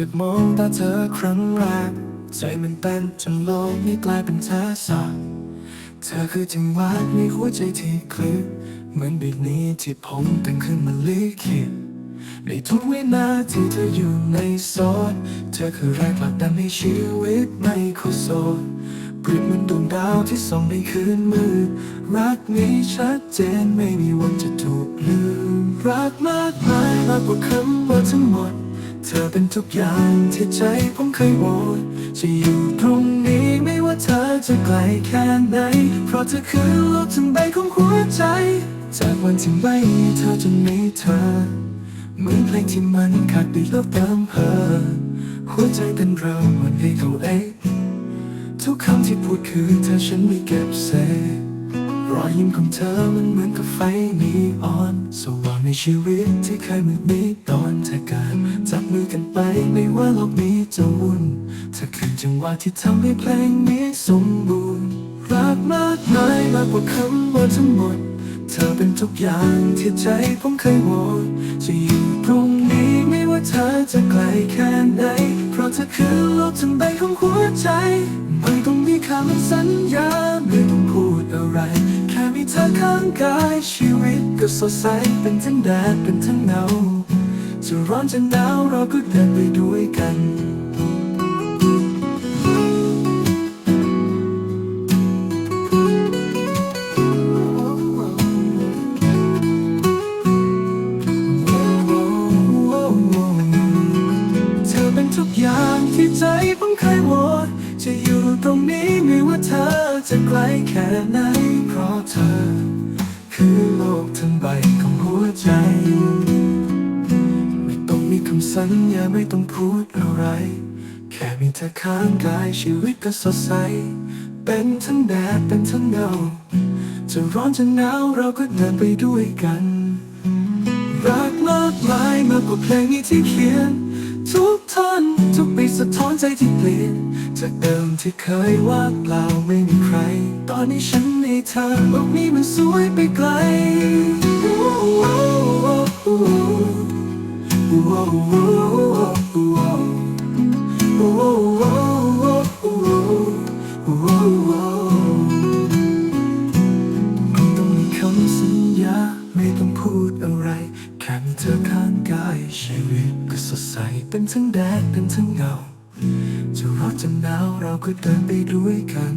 จะมองตาเธอครั้งแรก ใจมันเต้นจนโลกนี้กลายเป็นเธอสาเธอคือจังหวะในหัวใจที่คลื่นเหมือนบีทนี้ที่ผมแต่งขึ้นมาลิขิตในทุกวินาทีเธออยู่ในโซนเธอคือแรงผลักดันให้ชีวิตไม่ข้าโซนเปรียบเหมือนดวงดาวที่ส่องในคืนมืด รักนี้ชัดเจนไม่มีวันจะถูกลืม รักมากมายมากกว่าคำว่าทั้งหมด เธอเป็นทุกอย่างที่ใจผมเคยโหวตจะอยู่ตรงนี้ไม่ว่าเธอจะไกลแค่ไหน เพราะเธอคือโลกทั้งใบของหัวใจ จากวันที่ไม่มีเธอจนมีเธอ เหมือนเพลงที่มันขาดไปแล้วเติมเพิ่มหัวใจเต้นเร็วเหมือนให้เขาเองทุกคำที่พูดคือเธอฉันไม่เก็บเศษรอยยิ้มของเธอมันเหมือนกับไฟนีออน สว่างในชีวิตที่เคยมืดมิดตอนเธอการจับ มือกันไปไม่ว่าโลกนี้จะวุ่นเธอคือจังหวะที่ทำให้เพลงนี้สมบูรณ์ รักมากมายมากกว่าคำว่าทั้งหมด เธอเป็นทุกอย่างที่ใจผมเคยโหวตจะอยู่ตรงนี้ไม่ว่าเธอจะไกลแค่ไหน เพราะเธอคือโลกทั้งใบของหัวใจ ไม่ต้องมีคำสัญญาไม่ต้องพูดอะไรแค่มีเธอข้างกายชีวิตก็สดใสเป็นทั้งแดดเป็นทั้งเงา จะร้อนจะหนาวเราก็เดินไปด้วยกันเธอเป็นทุกอย่างที่ใจผมเคยโหวตจะอยู่ตรงนี้ไม่ว่าเธอจะไกลแค่ไหน เพราะเธอ คือโลกทั้งใบของหัวใจ คำสัญญาไม่ต้องพูดอะไร แค่มีเธอข้างกายชีวิตก็สดใส เป็นทั้งแดดเป็นทั้งเงา จะร้อนจะหนาวเราก็เดินไปด้วยกัน รักมากมายมากกว่าเพลงนี้ที่เขียน ทุกท่อนทุกปีสะท้อนใจที่เปลี่ยน จากเดิมที่เคยว่างเปล่าไม่มีใคร ตอนนี้ฉันในเธอโลกนี้มันสวยไปไกล พูดอะไรแค่เธอข้างกายชีวิตก็สดใสเป็นทั้งแดดเป็นทั้งเงา จะร้อนจะหนาวเราก็เดินไปด้วยกัน